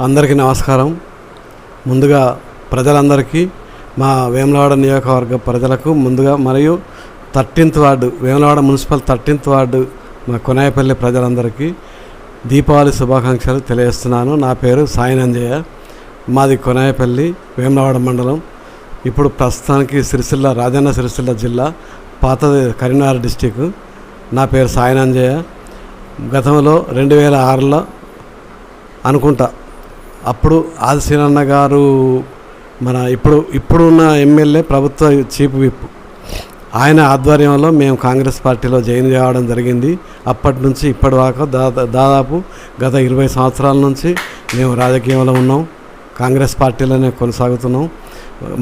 అందరికీ నమస్కారం. ముందుగా ప్రజలందరికీ మా వేములవాడ నియోజకవర్గ ప్రజలకు ముందుగా మరియు thirteenth ward Vemulawada municipal thirteenth ward మా కొనాయపల్లి ప్రజలందరికీ దీపావళి శుభాకాంక్షలు తెలియజేస్తున్నాను. నా పేరు సాయినంజయ్య. మాది కొనాయపల్లి వేములవాడ మండలం. ఇప్పుడు ప్రస్తుతానికి సిరిసిల్ల రాజన్న సిరిసిల్ల జిల్లా పాతది కరీంనగర్ డిస్టిక్. నా పేరు సాయినంజయ్య. గతంలో రెండు వేల ఆరులో అనుకుంటా అప్పుడు ఆదిశీనన్న గారు మన ఇప్పుడు ఇప్పుడున్న ఎమ్మెల్యే ప్రభుత్వ చీఫ్ విప్ ఆయన ఆధ్వర్యంలో మేము కాంగ్రెస్ పార్టీలో జాయిన్ కావడం జరిగింది. అప్పటి నుంచి ఇప్పటి వరకు దాదా దాదాపు గత ఇరవై సంవత్సరాల నుంచి మేము రాజకీయంలో ఉన్నాం. కాంగ్రెస్ పార్టీలోనే కొనసాగుతున్నాం.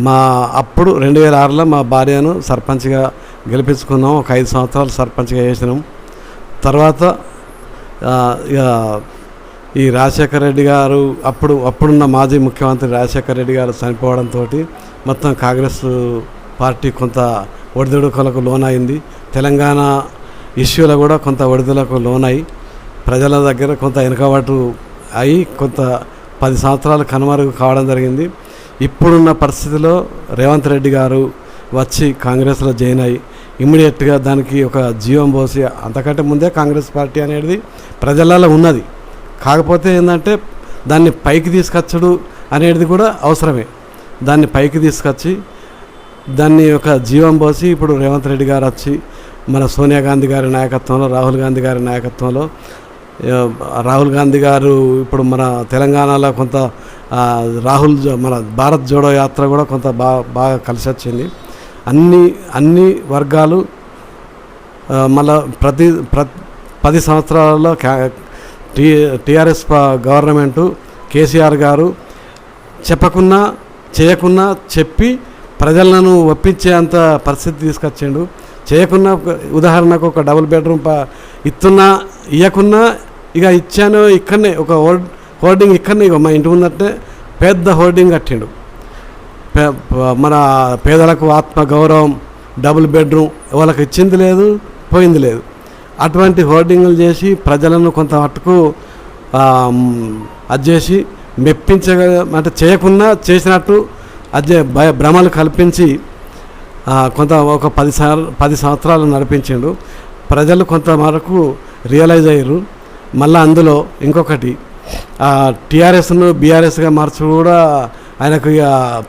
మా అప్పుడు రెండు వేల ఆరులో మా భార్యను సర్పంచ్గా గెలిపించుకున్నాం. ఒక ఐదు సంవత్సరాలు సర్పంచ్గా చేసినాం. తర్వాత ఇక ఈ రాజశేఖర రెడ్డి గారు అప్పుడు అప్పుడున్న మాజీ ముఖ్యమంత్రి రాజశేఖర రెడ్డి గారు చనిపోవడంతో మొత్తం కాంగ్రెస్ పార్టీ కొంత ఒడిదుడుకులకు లోనైంది. తెలంగాణ ఇష్యూలో కూడా కొంత ఒడిదులకు లోనై ప్రజల దగ్గర కొంత వెనుకబాటు అయి కొంత పది సంవత్సరాలు కనుమరుగు కావడం జరిగింది. ఇప్పుడున్న పరిస్థితిలో రేవంత్ రెడ్డి గారు వచ్చి కాంగ్రెస్లో జాయిన్ అయ్యి ఇమ్మీడియట్గా దానికి ఒక జీవం పోసి అంతకంటే ముందే కాంగ్రెస్ పార్టీ అనేది ప్రజలలో ఉన్నది. కాకపోతే ఏంటంటే దాన్ని పైకి తీసుకొచ్చడు అనేది కూడా అవసరమే. దాన్ని పైకి తీసుకొచ్చి దాన్ని ఒక జీవం పోసి ఇప్పుడు రేవంత్ రెడ్డి గారు వచ్చి మన సోనియా గాంధీ గారి నాయకత్వంలో రాహుల్ గాంధీ గారి నాయకత్వంలో రాహుల్ గాంధీ గారు ఇప్పుడు మన తెలంగాణలో కొంత రాహుల్ జో- మన భారత్ జోడో యాత్ర కూడా కొంత బాగా బాగా కలిసి వచ్చింది. అన్ని అన్ని వర్గాలు మళ్ళీ మళ్ళా ప్రతి ప్ర పది సంవత్సరాలలో క్యా- టీ టీఆర్ఎస్ గవర్నమెంటు కేసీఆర్ గారు చెప్పకున్నా చేయకున్నా చెప్పి ప్రజలను ఒప్పించేంత పరిస్థితి తీసుకొచ్చిండు. చేయకున్నా ఉదాహరణకు ఒక డబుల్ బెడ్రూమ్ ప ఇస్తున్నా ఇవ్వకున్నా ఇక ఇచ్చాను ఇక్కడనే ఒక హోర్డ్ హోర్డింగ్ ఇక్కడనే ఇక మా ఇంటి ముందంటే పెద్ద హోర్డింగ్ కట్టిండు. మన పేదలకు ఆత్మ గౌరవం డబుల్ బెడ్రూమ్ వాళ్ళకి ఇచ్చింది లేదు పోయింది లేదు. అటువంటి హోర్డింగ్లు చేసి ప్రజలను కొంత మట్టుకు అది చేసి మెప్పించగ అంటే చేయకుండా చేసినట్టు అదే భయ భ్రమలు కల్పించి కొంత ఒక పది సార్ పది సంవత్సరాలు నడిపించిండు. ప్రజలు కొంత వరకు రియలైజ్ అయ్యారు మళ్ళీ అందులో ఇంకొకటి టీఆర్ఎస్ను బీఆర్ఎస్గా మార్చి కూడా ఆయనకు ఇక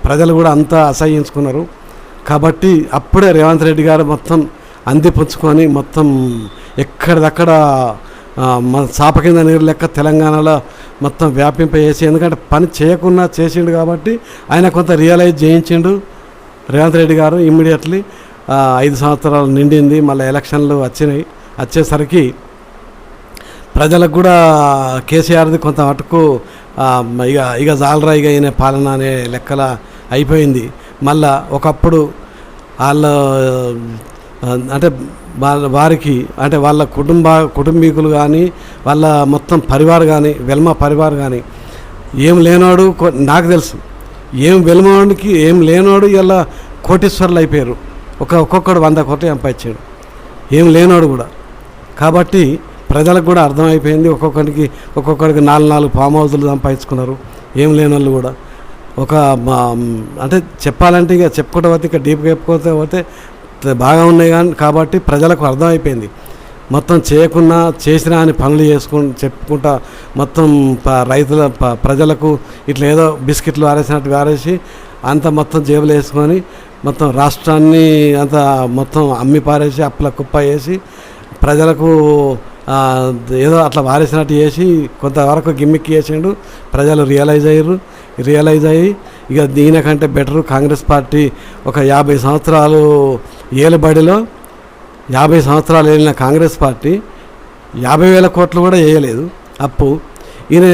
ప్రజలు కూడా అంతా అసహ్యించుకున్నారు. కాబట్టి అప్పుడే రేవంత్ రెడ్డి గారు మొత్తం అందిపుచ్చుకొని మొత్తం ఎక్కడిదక్కడ మన చాప కింద నీరు లెక్క తెలంగాణలో మొత్తం వ్యాపింపజేసి ఎందుకంటే పని చేయకుండా చేసిండు కాబట్టి ఆయన కొంత రియలైజ్ చేయించిండు. రేవంత్ రెడ్డి గారు ఇమ్మీడియట్లీ ఐదు సంవత్సరాలు నిండింది మళ్ళీ ఎలక్షన్లు వచ్చినాయి. వచ్చేసరికి ప్రజలకు కూడా కేసీఆర్ది కొంత మటుకు ఇక ఇక జాలరా ఇక అయిన పాలన అనే లెక్కల అయిపోయింది. మళ్ళా ఒకప్పుడు వాళ్ళ అంటే వాళ్ళ వారికి అంటే వాళ్ళ కుటుంబ కుటుంబీకులు కానీ వాళ్ళ మొత్తం పరివార్ కానీ వెల్మ పరివార్ కానీ ఏం లేనోడు నాకు తెలుసు. ఏం వెల్మోడికి ఏం లేనోడు ఇలా కోటీశ్వర్లు అయిపోయారు. ఒక ఒక్కొక్కడు వంద కోట్లు సంపాదించాడు. ఏం లేనాడు కూడా. కాబట్టి ప్రజలకు కూడా అర్థమైపోయింది. ఒక్కొక్కడికి ఒక్కొక్కరికి నాలుగు నాలుగు ఫామ్ హౌజులు సంపాదించుకున్నారు. ఏం లేని వాళ్ళు కూడా. ఒక అంటే చెప్పాలంటే ఇక చెప్పుకోవటం పోతే ఇక డీప్గా చెప్పుకోతే పోతే బాగా ఉన్నాయి కానీ కాబట్టి ప్రజలకు అర్థమైపోయింది. మొత్తం చేయకున్నా చేసినా అని పనులు చేసుకుని చెప్పుకుంటా మొత్తం రైతుల ప్రజలకు ఇట్లా ఏదో బిస్కెట్లు ఆరేసినట్టు ఆరేసి అంత మొత్తం జేబులు వేసుకొని మొత్తం రాష్ట్రాన్ని అంత మొత్తం అమ్మి పారేసి అప్పుల కుప్ప వేసి ప్రజలకు ఏదో అట్లా వారేసినట్టు చేసి కొంతవరకు గిమ్మిక్కి చేసిండు. ప్రజలు రియలైజ్ అయ్యారు రియలైజ్ అయ్యి ఇక దీనికంటే బెటరు కాంగ్రెస్ పార్టీ ఒక యాభై సంవత్సరాలు ఏలుబడిలో యాభై సంవత్సరాలు వెళ్ళిన కాంగ్రెస్ పార్టీ యాభై వేల కోట్లు కూడా వేయలేదు అప్పు. ఈయన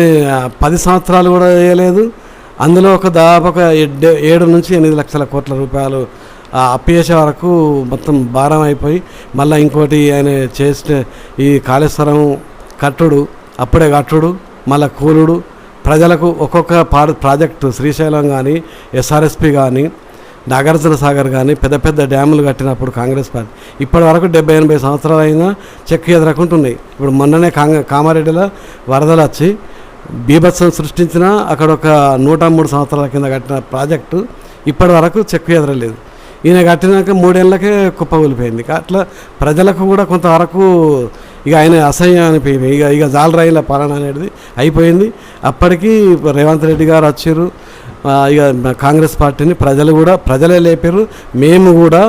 పది సంవత్సరాలు కూడా వేయలేదు అందులో ఒక దాదాపు ఒక ఎడ్- ఏడు నుంచి ఎనిమిది లక్షల కోట్ల రూపాయలు ఆ అప్పు చేసే వరకు మొత్తం భారం అయిపోయి మళ్ళీ ఇంకోటి ఆయన చేసిన ఈ కాళేశ్వరం కట్టుడు అప్పుడే కట్టుడు మళ్ళీ కూలుడు ప్రజలకు ఒక్కొక్క పా ప్రాజెక్టు శ్రీశైలం కానీ ఎస్ఆర్ఎస్పి కానీ నాగార్జున సాగర్ కానీ పెద్ద పెద్ద డ్యాములు కట్టినప్పుడు కాంగ్రెస్ పార్టీ. ఇప్పటి వరకు డెబ్బై ఎనభై సంవత్సరాలు అయినా చెక్ ఎదురకుంటున్నాయి. ఇప్పుడు మొన్ననే కాంగ కామారెడ్డిలో వరదలు వచ్చి బీభత్సం సృష్టించిన అక్కడ ఒక నూట మూడు సంవత్సరాల కింద కట్టిన ప్రాజెక్టు ఇప్పటి వరకు చెక్కు ఎదరలేదు. ఈయన కట్టినాక మూడేళ్ళకే కుప్పగూలిపోయింది అట్లా ప్రజలకు కూడా కొంతవరకు ఇక ఆయన అసహ్యం అనిపోయింది ఇక ఇక జాలరాయిల పాలన అనేది అయిపోయింది. అప్పటికి రేవంత్ రెడ్డి గారు వచ్చారు. ఇక కాంగ్రెస్ పార్టీని ప్రజలు కూడా ప్రజలే లేపారు మేము కూడా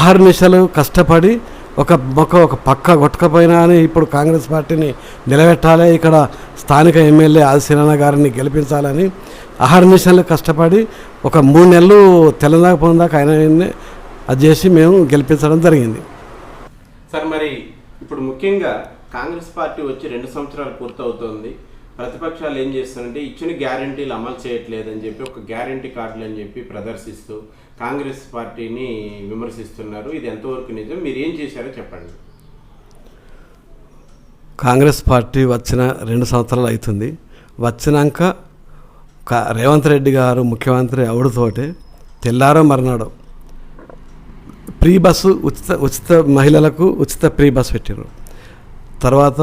అహర్నిశలు కష్టపడి ఒక మొక్క ఒక పక్క కొట్టకపోయినా అని ఇప్పుడు కాంగ్రెస్ పార్టీని నిలబెట్టాలి. ఇక్కడ స్థానిక ఎమ్మెల్యే ఆదిశీలన గారిని గెలిపించాలని అహర్నిశలు కష్టపడి ఒక మూడు నెలలు తెలంగాణ పొందాక ఆయన అది చేసి మేము గెలిపించడం జరిగింది. సార్ మరి ఇప్పుడు ముఖ్యంగా కాంగ్రెస్ పార్టీ వచ్చి రెండు సంవత్సరాలు పూర్తవుతోంది. ప్రతిపక్షాలు ఏం చేస్తారంటే ఇచ్చిన గ్యారంటీలు అమలు చేయట్లేదని చెప్పి ఒక గ్యారంటీ కార్డులు అని చెప్పి ప్రదర్శిస్తూ కాంగ్రెస్ పార్టీని విమర్శిస్తున్నారు. ఇది ఎంతవరకు నిజం? మీరు ఏం చేశారో చెప్పండి. కాంగ్రెస్ పార్టీ వచ్చిన రెండు సంవత్సరాలు అవుతుంది. వచ్చినాక రేవంత్ రెడ్డి గారు ముఖ్యమంత్రి అవుడుతోటే తెల్లారో మర్నాడు ఫ్రీ బస్సు ఉచిత ఉచిత మహిళలకు ఉచిత ఫ్రీ బస్ పెట్టారు తర్వాత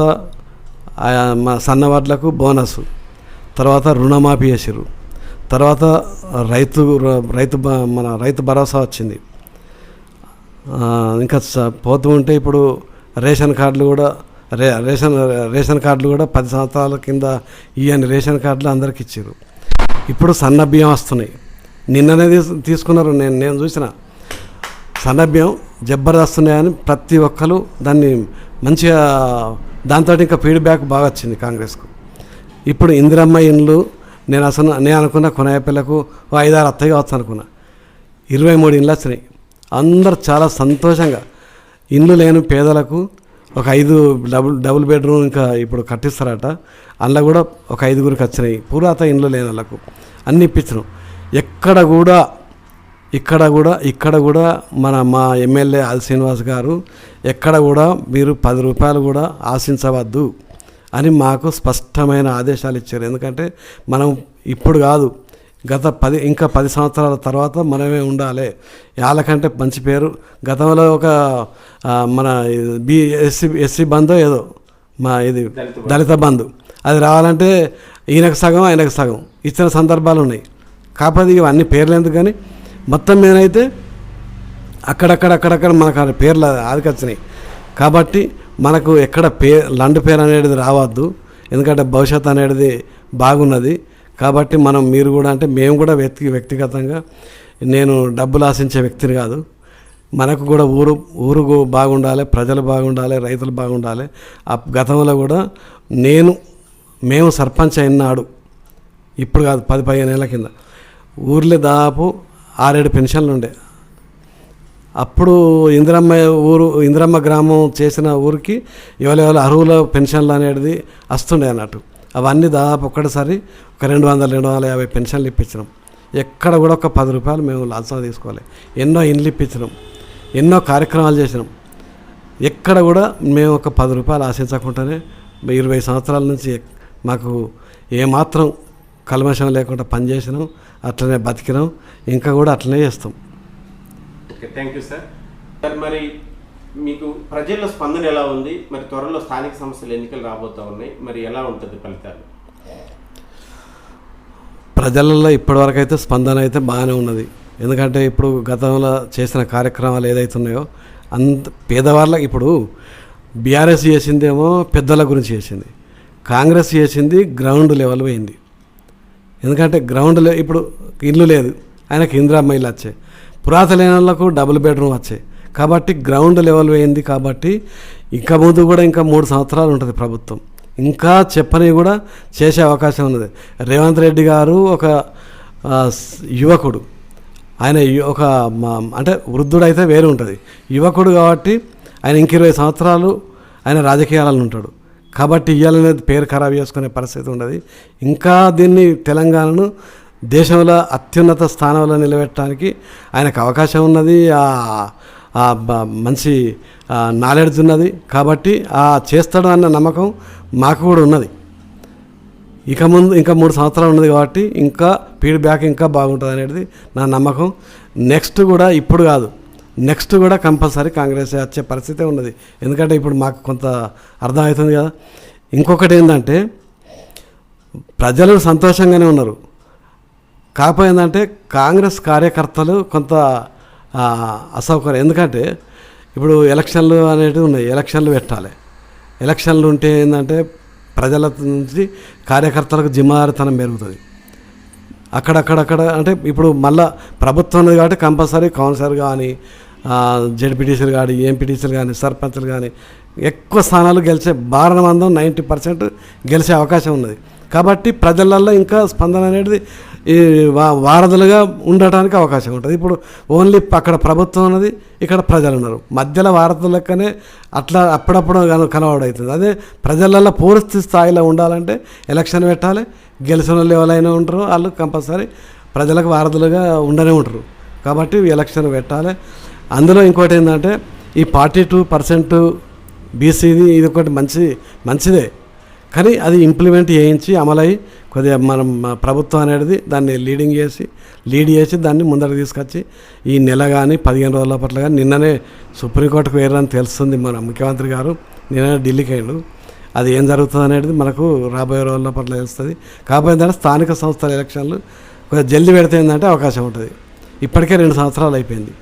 మా సన్నవాట్లకు బోనస్. తర్వాత రుణమాఫీ చేసారు తర్వాత రైతు రైతు మన రైతు భరోసా వచ్చింది. ఇంకా పోతూ ఉంటే ఇప్పుడు రేషన్ కార్డులు కూడా రే రేషన్ రేషన్ కార్డులు కూడా పది సంవత్సరాల కింద ఇవన్నీ రేషన్ కార్డులు అందరికి ఇచ్చారు ఇప్పుడు సన్న బియ్యం వస్తున్నాయి. నిన్ననే తీసుకున్నారు నేను నేను చూసిన. సన్న బియ్యం జబర్దస్త్ ప్రతి ఒక్కరు దాన్ని మంచిగా దాంతో ఇంకా ఫీడ్బ్యాక్ బాగా వచ్చింది కాంగ్రెస్కు. ఇప్పుడు ఇందిరమ్మ ఇండ్లు నేను అసలు నేను అనుకున్న కొనాయపిల్లకు ఓ ఐదారు అత్తయ్య కావచ్చు అనుకున్నా. ఇరవై మూడు ఇండ్లు వచ్చినాయి. అందరు చాలా సంతోషంగా ఇండ్లు లేని పేదలకు ఒక ఐదు డబుల్ డబుల్ బెడ్రూమ్ ఇంకా ఇప్పుడు కట్టిస్తారట. అందులో కూడా ఒక ఐదుగురికి వచ్చినాయి. పురాత ఇండ్లు లేని వాళ్ళకు అన్ని ఇప్పించడం ఎక్కడ కూడా ఇక్కడ కూడా ఇక్కడ కూడా మన మా ఎమ్మెల్యే ఆది శ్రీనివాస్ గారు ఎక్కడ కూడా మీరు పది రూపాయలు కూడా ఆశించవద్దు అని మాకు స్పష్టమైన ఆదేశాలు ఇచ్చారు. ఎందుకంటే మనం ఇప్పుడు కాదు గత పది ఇంకా పది సంవత్సరాల తర్వాత మనమే ఉండాలి. వాళ్ళకంటే మంచి పేరు. గతంలో ఒక మన బి ఎస్సీ ఎస్సీ బంధు ఏదో మా ఇది దళిత దళిత బంధు. అది రావాలంటే ఈయనకు సగం ఆయనకు సగం. ఇచ్చిన సందర్భాలు ఉన్నాయి. కాకపోతే ఇవన్నీ పేర్లు ఎందుకు కానీ మొత్తం మీదైతే అక్కడక్కడ అక్కడక్కడ మనకు ఆ పేర్లు ఆదికొచ్చినాయి. కాబట్టి మనకు ఎక్కడ పే లండ్ పేరు అనేది రావద్దు. ఎందుకంటే భవిష్యత్ అనేది బాగున్నది. కాబట్టి మనం మీరు కూడా అంటే మేము కూడా వ్యక్తి వ్యక్తిగతంగా నేను డబ్బులు ఆశించే వ్యక్తిని కాదు. మనకు కూడా ఊరు ఊరు బాగుండాలి ప్రజలు బాగుండాలి రైతులు బాగుండాలి. ఆ గతంలో కూడా నేను మేము సర్పంచ్ అయినాడు. ఇప్పుడు కాదు పది పదిహేను ఏళ్ళ కింద. ఊర్లో దాదాపు ఆరేడు పెన్షన్లు ఉండే అప్పుడు ఇందిరమ్మ ఊరు ఇందిరమ్మ గ్రామం చేసిన ఊరికి ఎవరెవరు అరువుల పెన్షన్లు అనేది వస్తుండే అన్నట్టు. అవన్నీ దాదాపు ఒక్కటిసారి ఒక రెండు వందల రెండు వందల యాభై పెన్షన్లు ఇప్పించినాం. ఎక్కడ కూడా ఒక పది రూపాయలు మేము లాల్సా తీసుకోవాలి. ఎన్నో ఇండ్లు ఇప్పించినాం. ఎన్నో కార్యక్రమాలు చేసినాం. ఎక్కడ కూడా మేము ఒక పది రూపాయలు ఆశించకుండానే ఇరవై సంవత్సరాల నుంచి మాకు ఏమాత్రం కల్మషం లేకుండా పనిచేసినాం అట్లనే బతికినాం ఇంకా కూడా అట్లనే చేస్తాం. Okay thank you sir sir మరి మీకు ప్రజల్లో స్పందన ఎలా ఉంది? మరి త్వరలో స్థానిక సంస్థల ఎన్నికలు రాబోతా ఉన్నాయి. మరి ఎలా ఉంటుంది ఫలితాలు? ప్రజలలో ఇప్పటివరకు అయితే స్పందన అయితే బాగానే ఉన్నది. ఎందుకంటే ఇప్పుడు గతంలో చేసిన కార్యక్రమాలు ఏదైతే ఉన్నాయో అంత పేదవాళ్ళకి ఇప్పుడు బీఆర్ఎస్ చేసిందేమో పెద్దల గురించి చేసింది. కాంగ్రెస్ చేసింది గ్రౌండ్ లెవెల్ పోయింది. ఎందుకంటే గ్రౌండ్ లే ఇప్పుడు ఇల్లు లేదు. ఆయనకి ఇందిరమ్మ ఇల్లు వచ్చాయి. పురాతన వాళ్ళకు డబుల్ బెడ్రూమ్ వచ్చాయి. కాబట్టి గ్రౌండ్ లెవెల్ వేయింది కాబట్టి ఇంకా ముందు కూడా ఇంకా మూడు సంవత్సరాలు ఉంటుంది ప్రభుత్వం. ఇంకా చెప్పని కూడా చేసే అవకాశం ఉన్నది. రేవంత్ రెడ్డి గారు ఒక యువకుడు. ఆయన ఒక మా- అంటే వృద్ధుడు అయితే ఉంటుంది. యువకుడు కాబట్టి ఆయన ఇంక ఇరవై సంవత్సరాలు ఆయన రాజకీయాలలో ఉంటాడు. కాబట్టి ఇవ్వాలనేది పేరు ఖరాబ్ చేసుకునే పరిస్థితి ఉండదు. ఇంకా దీన్ని తెలంగాణను దేశంలో అత్యున్నత స్థానంలో నిలబెట్టడానికి ఆయనకు అవకాశం ఉన్నది. ఆ- మంచి నాలెడ్జ్ ఉన్నది కాబట్టి ఆ చేస్తాడు అన్న నమ్మకం మాకు కూడా ఉన్నది. ఇక ముందు ఇంకా మూడు సంవత్సరాలు ఉన్నది కాబట్టి ఇంకా ఫీడ్బ్యాక్ ఇంకా బాగుంటుంది అనేది నా నమ్మకం. నెక్స్ట్ కూడా ఇప్పుడు కాదు. నెక్స్ట్ కూడా కంపల్సరీ కాంగ్రెస్ వచ్చే పరిస్థితే ఉన్నది. ఎందుకంటే ఇప్పుడు మాకు కొంత అర్థమవుతుంది కదా. ఇంకొకటి ఏంటంటే ప్రజలు సంతోషంగానే ఉన్నారు. కాకపోతే ఏంటంటే కాంగ్రెస్ కార్యకర్తలు కొంత అసౌకర్యం. ఎందుకంటే ఇప్పుడు ఎలక్షన్లు అనేటివి ఉన్నాయి. ఎలక్షన్లు పెట్టాలి. ఎలక్షన్లు ఉంటే ఏంటంటే ప్రజల నుంచి కార్యకర్తలకు జిమ్మారితనం పెరుగుతుంది. అక్కడక్కడక్కడ అంటే ఇప్పుడు మళ్ళా ప్రభుత్వం ఉంది కాబట్టి కంపల్సరీ కౌన్సిలర్ కానీ జడ్పీటీసీలు కానీ ఎంపీటీసీలు కానీ సర్పంచ్లు కానీ ఎక్కువ స్థానాలు గెలిచే బారణమందం నైంటీ పర్సెంట్ గెలిచే అవకాశం ఉన్నది. కాబట్టి ప్రజలల్లో ఇంకా స్పందన అనేది ఈ వారధులుగా ఉండటానికి అవకాశం ఉంటుంది. ఇప్పుడు ఓన్లీ అక్కడ ప్రభుత్వం ఉన్నది ఇక్కడ ప్రజలు ఉన్నారు. మధ్యలో వారధుల లెక్కనే అట్లా అప్పుడప్పుడు కనబడవుతుంది. అదే ప్రజలలో పూర్తి స్థాయిలో ఉండాలంటే ఎలక్షన్ పెట్టాలి గెలిచిన వాళ్ళు ఎవరైనా ఉంటారు వాళ్ళు కంపల్సరీ ప్రజలకు వారధులుగా ఉండనే ఉంటారు. కాబట్టి ఎలక్షన్ పెట్టాలి. అందులో ఇంకోటి ఏంటంటే ఈ ఫార్టీ టూ పర్సెంట్ బీసీది ఇది ఒకటి మంచి మంచిదే. కానీ అది ఇంప్లిమెంట్ చేయించి అమలై కొద్దిగా మనం ప్రభుత్వం అనేది దాన్ని లీడింగ్ చేసి లీడ్ చేసి దాన్ని ముందరకు తీసుకొచ్చి ఈ నెల కానీ పదిహేను రోజుల పట్ల కానీ నిన్ననే సుప్రీంకోర్టుకు వేయరని తెలుస్తుంది మన ముఖ్యమంత్రి గారు. నిన్ననే ఢిల్లీకి అయ్యాడు అది ఏం జరుగుతుంది అనేది మనకు రాబోయే రోజుల్లో పట్ల తెలుస్తుంది. కాకపోతే ఏంటంటే స్థానిక సంస్థల ఎలక్షన్లు కొంచెం జల్ది పెడితే ఏంటంటే అవకాశం ఉంటుంది. ఇప్పటికే రెండు సంవత్సరాలు అయిపోయింది.